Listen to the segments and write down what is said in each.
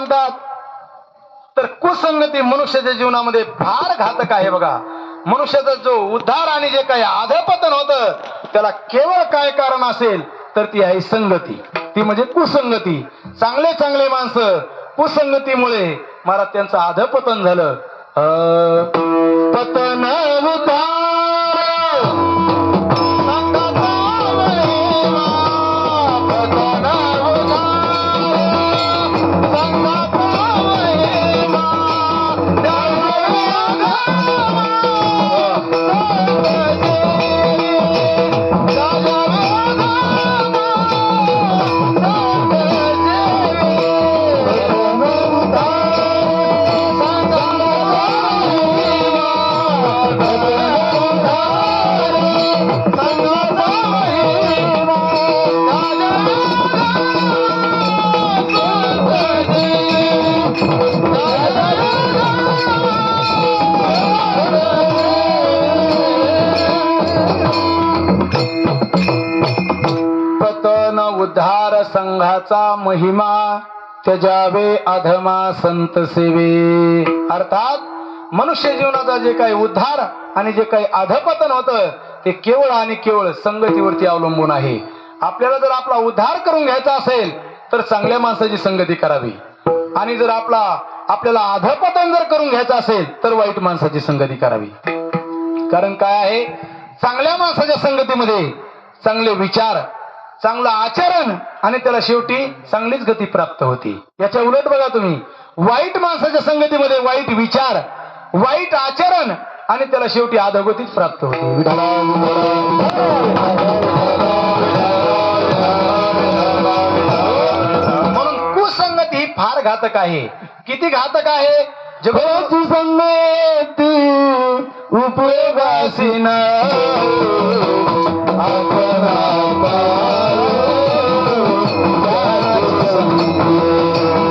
सांगतात. तर कुसंगती मनुष्याच्या जीवनामध्ये फार घातक आहे बघा. मनुष्याचा जो उद्धार आणि जे काही आधपतन होतं त्याला केवळ काय कारण असेल तर ती आहे संगती. ती म्हणजे कुसंगती. चांगले चांगले माणसं कुसंगतीमुळे मला त्यांचं आधपतन झालं. पतन उद्धार उद्धार संघाचा महिमा त्यजावे अधमा संत सेवे. अर्थात मनुष्य जीवनाचा जे काही उद्धार आणि जे काही अधपतन होतं ते केवळ आणि केवळ संगतीवरती अवलंबून आहे. आपल्याला जर आपला उद्धार करून घ्यायचा असेल तर चांगल्या माणसाची संगती करावी. आणि जर आपला आपल्याला अधपतन जर करून घ्यायचं असेल तर वाईट माणसाची संगती करावी. कारण काय आहे? चांगल्या माणसाच्या संगतीमध्ये चांगले विचार चांगलं आचरण आणि त्याला शेवटी चांगलीच गती प्राप्त होती. याच्या उलट बघा तुम्ही. वाईट माणसाच्या संगतीमध्ये वाईट विचार वाईट आचरण आणि त्याला शेवटी अधोगतीच प्राप्त होते. म्हणून कुसंगती ही फार घातक आहे. किती घातक आहे? जगाची संगती उपयोगासी Música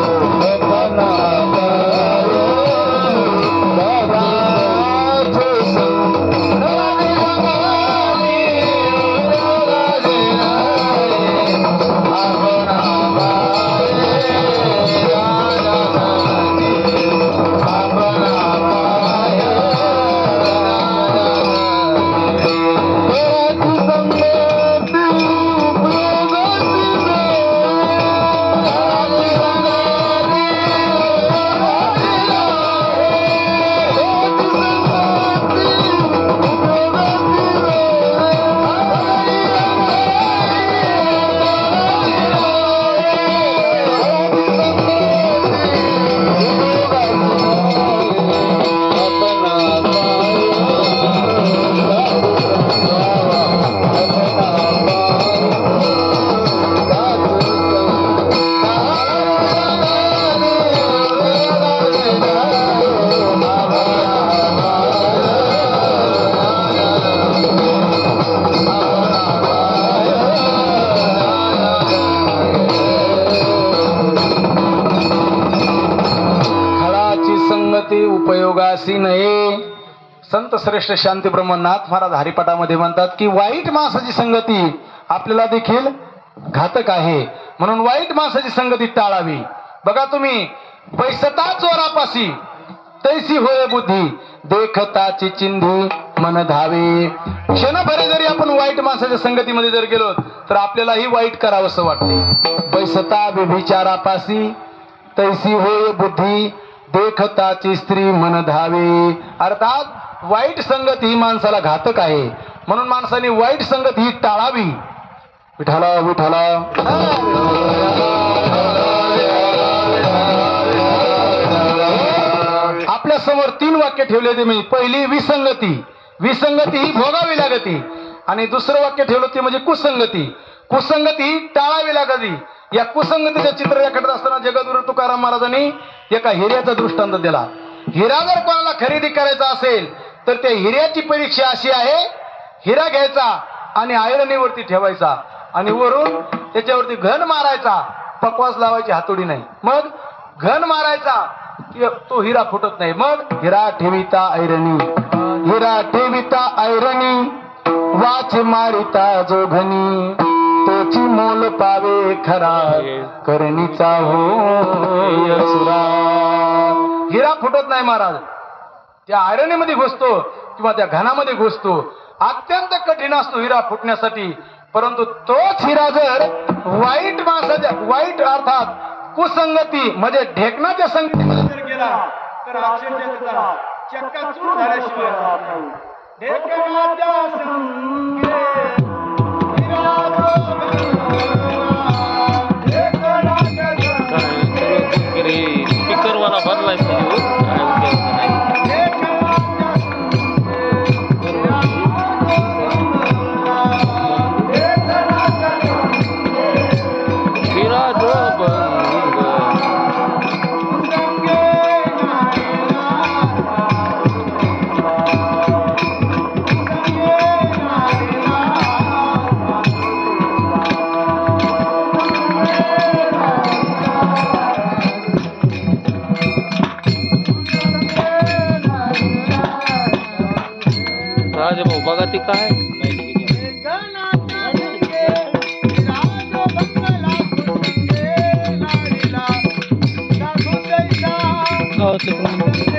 संगती उपयोगासी नये. संत श्रेष्ठ शांती ब्रह्मनाथ महाराज हरिपाठामध्ये म्हणतात की वाईट माणसाची संगती आपल्याला देखील घातक आहे. म्हणून वाईट माणसाची संगती टाळावी. बघा तुम्ही पैसता चोरापाशी तैसी होय बुद्धी देखताची चिंधी मन धावे. क्षणभरे जरी आपण वाईट माणसाच्या संगतीमध्ये जर गेलो तर आपल्यालाही वाईट करावंसं वाटते. पैसता व्यभिचारापाशी तैसी होय बुद्धी देखताची स्त्री मन धावे. अर्थात वाईट संगत ही माणसाला घातक आहे. म्हणून माणसाने वाईट संगत ही टाळावी. विठाला विठाला आपल्यासमोर तीन वाक्य ठेवले होते मी. पहिली विसंगती. विसंगती ही भोगावी लागती. आणि दुसरं वाक्य ठेवलं ते म्हणजे कुसंगती. कुसंगती टाळावी लागती. या कुसंगतीचं चित्र रेखाटत असताना जगद्गुरु तुकाराम महाराजांनी एका हिऱ्याचा दृष्टांत दिला. हिरा जर कोणाला खरेदी करायचा असेल तर त्या हिऱ्याची परीक्षा अशी आहे हिरा घ्यायचा आणि आयरनीवरती ठेवायचा आणि वरून त्याच्यावरती घन मारायचा पकवास लावायची हातोडी नाही. मग घन मारायचा तो हिरा फुटत नाही. मग हिरा ठेविता ऐरणी हिरा ठेविता ऐरणी वाच मारिता जोघनी तोची मोल पावे खरा करणीचा हो संपत नाही महाराज. त्या आयरनीमध्ये घुसतो किंवा त्या घनामध्ये घुसतो. अत्यंत कठीण असतो हिरा फुटण्यासाठी. परंतु तोच हिरा जर वाईट माणसाच्या वाईट अर्थात कुसंगती म्हणजे ढेकणाच्या संगतीमध्ये जर गेला तर अक्षरशः त्याचा चक्काचूर झाल्याशिवाय राजभाऊ बघा ते काय गावातले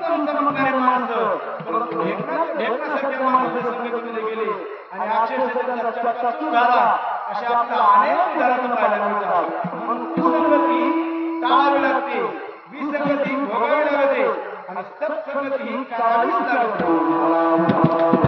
समसम माणसं परंतु माणसं गेले आणि अक्षरशः त्यांचा चक्काचूर झाला अशा अनेक उदाहरणं पाहायला मिळतात म्हणून कुसंगती टाळावी लागते विसंगती भोगावी लागते आणि सत्संगती ही करावीच लागते